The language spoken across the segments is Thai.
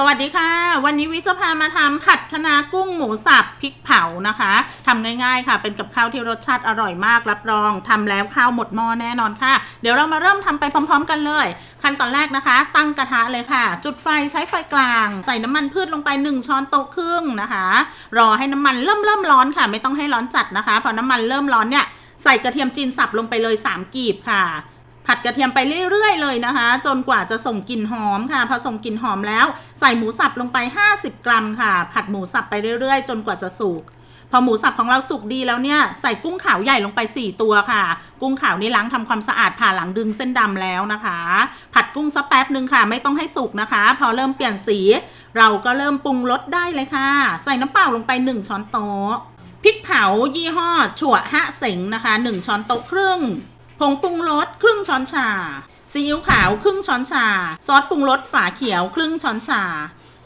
สวัสดีค่ะ วันนี้วิจะพามาทำผัดคะน้ากุ้งหมูสับพริกเผานะคะทำง่ายๆค่ะ เป็นกับข้าวที่รสชาติอร่อยมากรับรองทำแล้วข้าวหมดหม้อแน่นอนค่ะ เดี๋ยวเรามาเริ่มทำไปพร้อม ๆ กันเลย ขั้นตอนแรกนะคะ ตั้งกระทะเลยค่ะ จุดไฟใช้ไฟกลาง ใส่น้ำมันพืชลงไป 1 ช้อนโต๊ะครึ่งนะคะ รอให้น้ำมันเริ่มเริ่มร้อนค่ะ ไม่ต้องให้ร้อนจัดนะคะพอน้ำมันเริ่มร้อนเนี่ยใส่กระเทียมจีนสับลงไปเลย 3 กีบค่ะ ผัดกระเทียมไปเรื่อยๆเลยนะคะ จนกว่าจะส่งกลิ่นหอมค่ะ พอส่งกลิ่นหอมแล้วใส่หมูสับลงไป 50 กรัมค่ะ ผัดหมูสับไปเรื่อยๆ จนกว่าจะสุกพอหมูสับของเราสุกดีแล้วเนี่ยใส่กุ้งขาวใหญ่ลงไป 4 ตัวค่ะ กุ้งขาวนี่ล้างทำความสะอาดผ่าหลังดึงเส้นดำแล้วนะคะ ผัดกุ้งสักแป๊บหนึ่งค่ะ ไม่ต้องให้สุกนะคะ พอเริ่มเปลี่ยนสี เราก็เริ่มปรุงรสได้เลยค่ะ ใส่น้ำเปล่าลงไป 1 ช้อนโต๊ะพริกเผายี่ห้อถั่วฮะเสงนะคะ 1 ช้อนโต๊ะครึ่ง ผงปรุงรสครึ่งช้อนชา ซีอิ๊วขาวครึ่งช้อนชา ซอสปรุงรสฝาเขียวครึ่งช้อนชา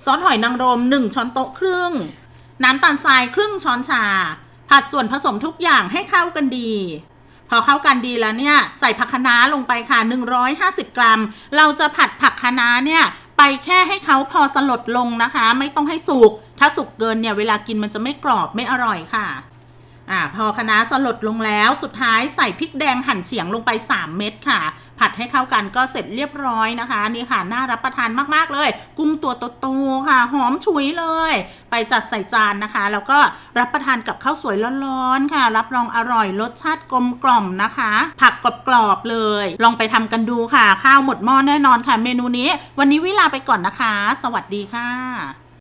ซอสหอยนางรม 1 ช้อนโต๊ะครึ่ง น้ำตาลทรายครึ่งช้อนชา ผัดส่วนผสมทุกอย่างให้เข้ากันดี พอเข้ากันดีแล้วเนี่ยใส่ผักคะน้าลงไปค่ะ 150 กรัม เราจะผัดผักคะน้าเนี่ยไปแค่ให้เขาพอสลดลงนะคะ ไม่ต้องให้สุกถ้าสุกเกินเนี่ยเวลากินมันจะไม่กรอบไม่อร่อยค่ะ อ่าพอคะน้าสลดลงแล้วสุดท้ายใส่พริกแดงหั่นเฉียงลงไป 3 เม็ดค่ะ ผัดให้เข้ากันก็เสร็จเรียบร้อยนะคะ นี่ค่ะน่ารับประทานมากๆเลย กุ้งตัวโตๆค่ะ หอมฉุยเลย ไปจัดใส่จานนะคะ แล้วก็รับประทานกับข้าวสวยร้อนๆค่ะ รับรองอร่อยรสชาติกลมกล่อมนะคะ ผักกรอบๆเลย ลองไปทำกันดูค่ะ ข้าวหมดหม้อแน่นอนค่ะ เมนูนี้ วันนี้วิลาไปก่อนนะคะ สวัสดีค่ะ